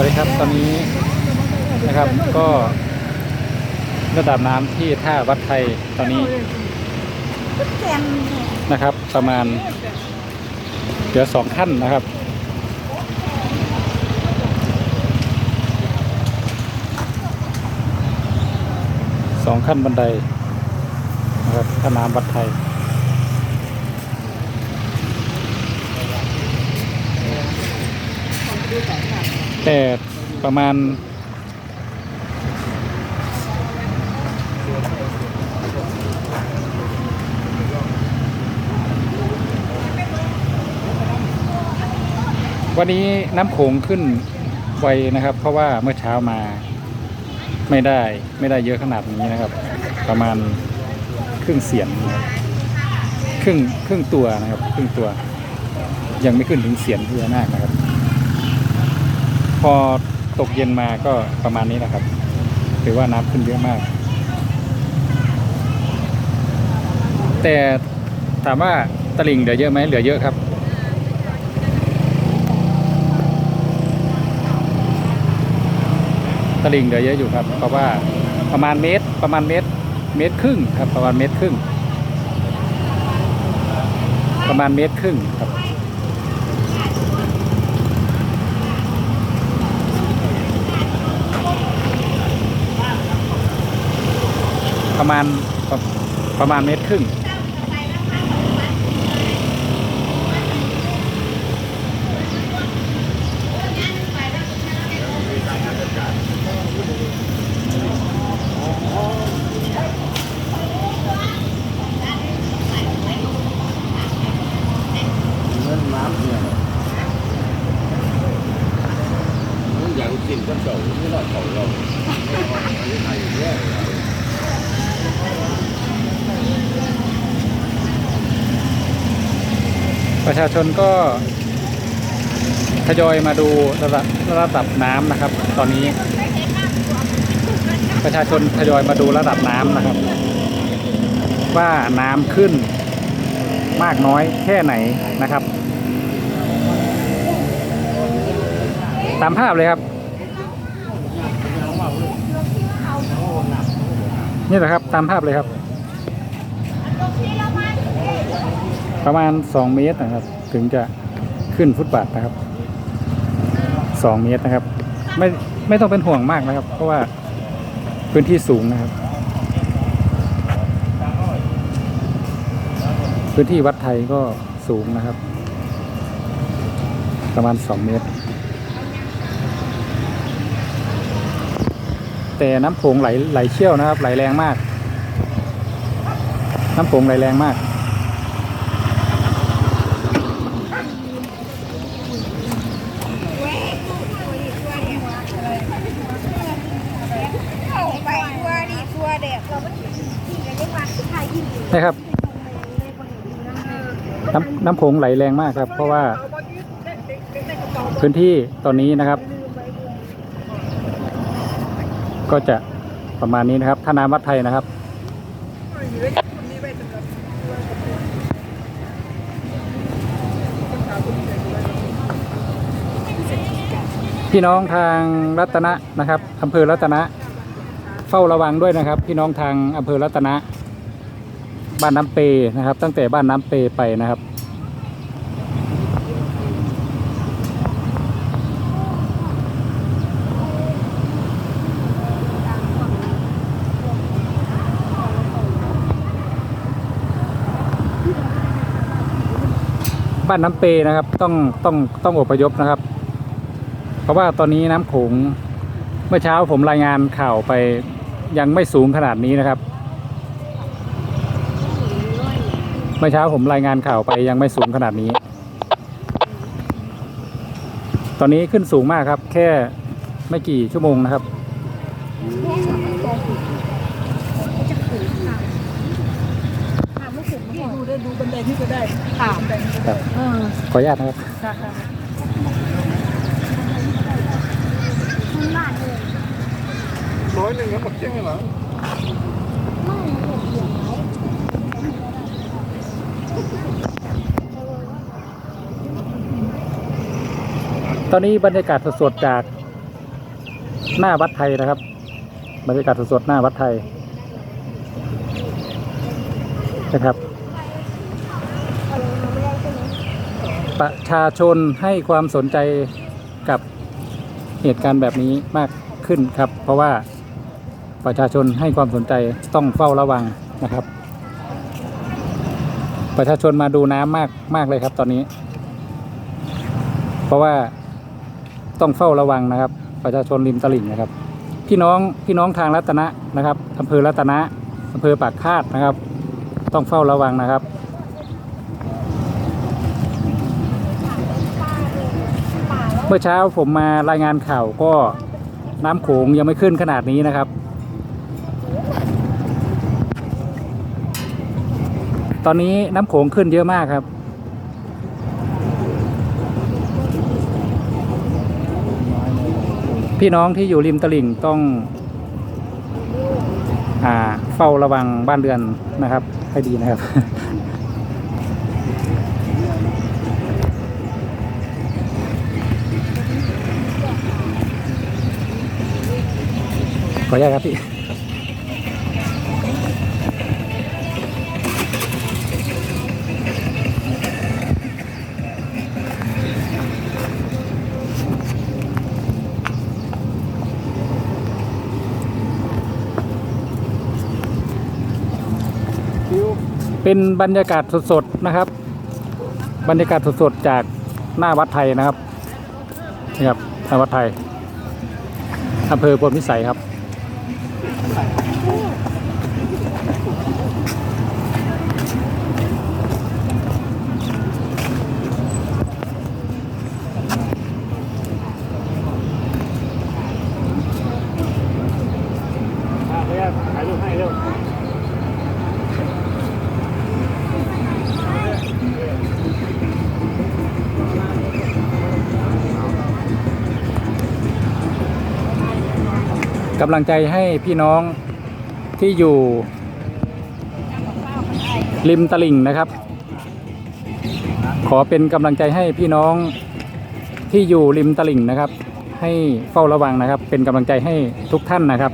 วัสดีครับตอนนี้นะครับก็ระดับน้ำที่ท่าวัดไทยตอนนี้นะครับ ประมาณเหลือสองขั้นนะครับ สองขั้นบันไดนะครับท่าน้ำวัดไทย แต่ประมาณ วันนี้น้ำโขงขึ้นไวนะครับ เพราะว่าเมื่อเช้ามาไม่ได้ไม่ได้เยอะขนาดนี้นะครับ ประมาณครึ่งเสียนครึ่งครึ่งตัวนะครับ ครึ่งตัว ยังไม่ขึ้นถึงเสียนพญานาคนะครับ พอตกเย็นมาก็ประมาณนี้นะครับ ถือว่าน้ำขึ้นเยอะมาก แต่ถามว่าตลิ่งเหลือเยอะไหมเหลือเยอะครับ ตลิ่งเหลือเยอะอยู่ครับ เพราะว่าประมาณเมตรประมาณเมตร เมตรครึ่งครับ ประมาณเมตรครึ่ง ประมาณเมตรครึ่งครับ ประมาณประประมาณเมตรครึ่งเงินน้ำเนี่ยอย่างกินก็เก่าไม่รอดเก่าเราไทยเนี่ย ประชาชนก็ทยอยมาดูระดับระดับน้ำนะครับ ตอนนี้ ประชาชนทยอยมาดูระดับน้ำนะครับ ว่าน้ำขึ้นมากน้อยแค่ไหนนะครับ ตามภาพเลยครับ นี่แหละครับตามภาพเลยครับ ประมาณ 2 เมตรนะครับ ถึงจะขึ้นฟุตบาทนะครับ 2 เมตรนะครับ ไม่ไม่ต้องเป็นห่วงมากนะครับ เพราะว่าพื้นที่สูงนะครับ พื้นที่วัดไทยก็สูงนะครับ ประมาณ 2 เมตร แต่น้ำโขงไหลไหลเชี่ยวนะครับ ไหลแรงมาก น้ำโขงไหลแรงมาก เข้าไปทั่วนี่ทั่วเด็กเราก็ที่จะได้มาที่ไทยยิ นดีนะครับ น้ำน้ำโขงไหลแรงมากครับ เพราะว่า พื้นที่ตอนนี้นะครับ ก็จะประมาณนี้นะครับท่าน้ำวัดไทยนะครับพี่น้องทางรัตนะนะครับอำเภอรัตนะ เฝ้าระวังด้วยนะครับ พี่น้องทางอำเภอรัตนะ บ้านน้ำเปนะครับ ตั้งแต่บ้านน้ำเปไปนะครับบ้านน้ำเปนะครับต้องต้องต้องอพยพนะครับ เพราะว่าตอนนี้น้ำโขงเมื่อเช้าผมรายงานข่าวไปยังไม่สูงขนาดนี้นะครับ เมื่อเช้าผมรายงานข่าวไปยังไม่สูงขนาดนี้ ตอนนี้ขึ้นสูงมากครับ แค่ไม่กี่ชั่วโมงนะครับ ดูได้ดูบันไดที่ก็ได้ค่ะบันไดที่ก็ได้เออขออนุญาตนะครับ ค่ะค่ะร้อยหนึ่งครับหมดเจ๊งเหรอ ไม่เห็นเดียว ตอนนี้บรรยากาศสดๆจากหน้าวัดไทยนะครับ บรรยากาศสดๆหน้าวัดไทยนะครับ ประชาชนให้ความสนใจกับเหตุการณ์แบบนี้มากขึ้นครับ เพราะว่าประชาชนให้ความสนใจต้องเฝ้าระวังนะครับ ประชาชนมาดูน้ำมากมากเลยครับตอนนี้ เพราะว่า ต้องเฝ้าระวังนะครับ ประชาชนริมตลิ่งนะครับ พี่น้องพี่น้องทางรัตนะนะครับอำเภอรัตนะอำเภอปากคาดนะครับ ต้องเฝ้าระวังนะครับเมื่อเช้าผมมารายงานข่าวก็น้ำโขงยังไม่ขึ้นขนาดนี้นะครับ ตอนนี้น้ำโขงขึ้นเยอะมากครับ พี่น้องที่อยู่ริมตลิ่งต้องอเฝ้าระวังบ้านเรือนนะครับ ให้ดีนะครับ ขออนุญาตครับพี่ เป็นบรรยากาศสดๆนะครับ บรรยากาศสดๆจากหน้าวัดไทยนะครับนี่ครับหน้าวัดไทยอำเภอพลพิสัยครับ ถ่ายรูปให้เร็ว กำลังใจให้พี่น้องที่อยู่ ริมตลิ่งนะครับ ขอเป็นกำลังใจให้พี่น้องที่อยู่ริมตลิ่งนะครับ ให้เฝ้าระวังนะครับ เป็นกำลังใจให้ทุกท่านนะครับ